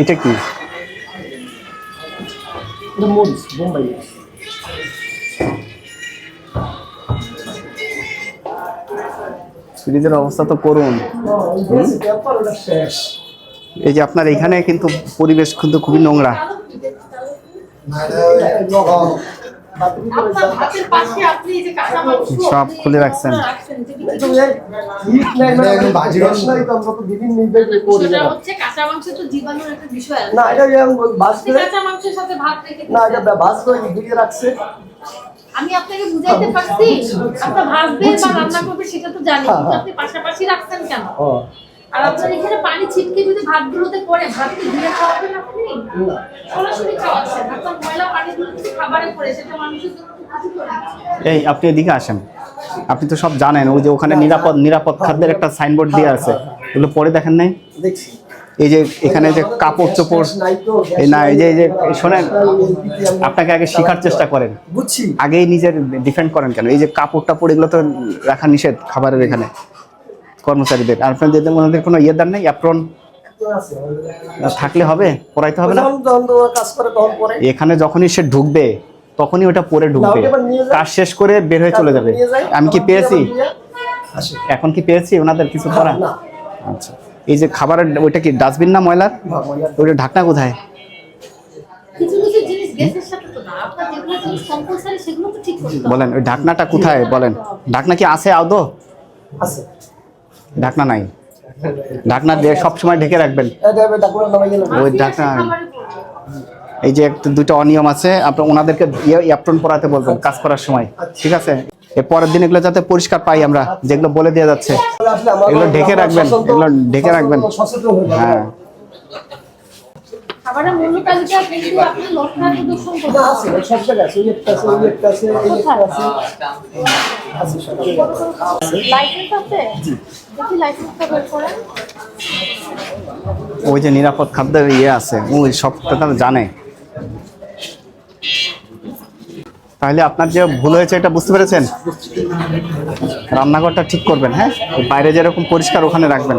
এটা কি? মরিচ বোম্বাই ফ্রিজের অবস্থা তো করুন এই যে আপনার এখানে কিন্তু পরিবেশ কিন্তু খুবই নোংরা। আপনার হাতের পাশে আপনি এই যে কাঁচা মাংস সব খুলে রাখছেন। রাখছেন, যেটি এটা ওই হিট নাই একদম বাজি গ্যাস নাই তো আমরা তো বিভিন্ন নির্দেশ করি সেটা না হচ্ছে কাঁচা মাংসে তো জীবাণুর একটা বিষয় আছে। না এটা যেমন বাস আপনি করে কাঁচা মাংসের সাথে ভাত রেখে না দিয়েছেন। এটা বাস করে ঘিরে রাখছে। আমি আপনাকে বুঝাইতে পারছি আপনার ভাজবে বা রান্না করবে সেটা তো জানি হ্যাঁ, হ্যাঁ। আপনি পাশাপাশি রাখছেন কেন? ও। আর আপনার এখানে পানি ছিটকে যদি ভাতগুলোতে পড়ে ভাত কি ধুয়ে খাওয়াবেন আপনি? সরাসরি খাওয়াচ্ছেন আপনার ময়লা পানিগুলো যদি খাবারে পড়ে সেটা মানুষের জন্য এই আপনি এদিকে আসেন। আপনি তো সব জানেন ওই যে ওখানে নিরাপদ নিরাপদ খাদ্যের একটা সাইনবোর্ড দিয়ে আছে। এগুলো পরে দেখেন নাই? এই যে এখানে যে কাপড় চোপড় এই না এই যে এই যে এই শোনেন আপনাকে আগে শেখার চেষ্টা করেন। বুঝছি। আগেই নিজের ডিফেন্ড করেন কেন? এই যে কাপড় টাপড় এগুলো তো রাখা নিষেধ খাবারের এখানে। কর্মচারীদের। আর আপনাদের ওনাদের কোনো ইয়ে দান নেই? অ্যাপ্রন আছে থাকলে হবে? পড়াইতে হবে না? যখন যখন তো কাজ করে তখন পরে। এখানে যখনই সে ঢুকবে তখনই ওটা পরে ঢুকবে। কাজ শেষ করে বের হয়ে চলে যাবে। আমি কি পেয়েছি? এখন কি পেয়েছি ওনাদের কিছু করা আচ্ছা। এই যে খাবারের ওইটা কি ডাস্টবিন না ময়লার? ওইটা ঢাকনা কোথায়? কিছু কিছু জিনিস গ্যাসের সাথে তো না আপনার যেগুলো জিনিস কম্পালসারি সেগুলো তো ঠিক করতে হবে। বলেন ওই ঢাকনাটা কোথায়? বলেন। ঢাকনা কি আছে আদৌ? আছে। ঢাকনা নাই। ঢাকনা দিয়ে সবসময় ঢেকে রাখবেন। ওই ঢাকনা এই যে একটা দুটো অনিয়ম আছে আপনার ওনাদেরকে অ্যাপ্রন পড়াতে বলবেন কাজ করার সময়। ঠিক আছে? এর পরের দিন এগুলো যাতে পরিষ্কার পাই আমরা যেগুলো বলে দেওয়া যাচ্ছে। এগুলো ঢেকে রাখবেন, এগুলো ঢেকে রাখবেন। হ্যাঁ। খাবারের মূল্য তালিকা কিন্তু আপনি লক্ষণ প্রদর্শন করতে আছে, সব জায়গায় আছে, ওই আছে, ওই আছে, এই আছে। আছে সব জায়গায়। লাইসেন্স আছে। দেখি লাইসেন্সটা বের করেন। ওই যে নিরাপদ খাদ্যের ইয়ে আছে ওই সবটা তারা জানে। তাহলে আপনার যে ভুল হয়েছে এটা বুঝতে পেরেছেন? রান্নাঘরটা ঠিক করবেন হ্যাঁ? বাইরে যেরকম পরিষ্কার ওখানে রাখবেন।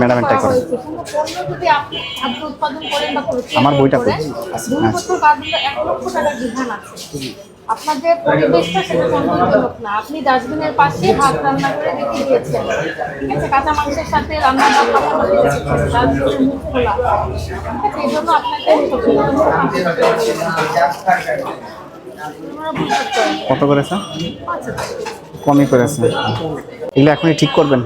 ম্যাডাম করে। আমার বইটা আপনার যে পরিবেশটা সেটা সন্তোষজনক না। আপনি ডাস্টবিনের পাশে ভাত রান্না করে রেখে দিয়েছেন। ঠিক আছে কাঁচা মাংসের সাথে রান্না খোলা। এই জন্য আপনাকে কত করেছে? কমই করেছে। এগুলো এখনই ঠিক করবেন?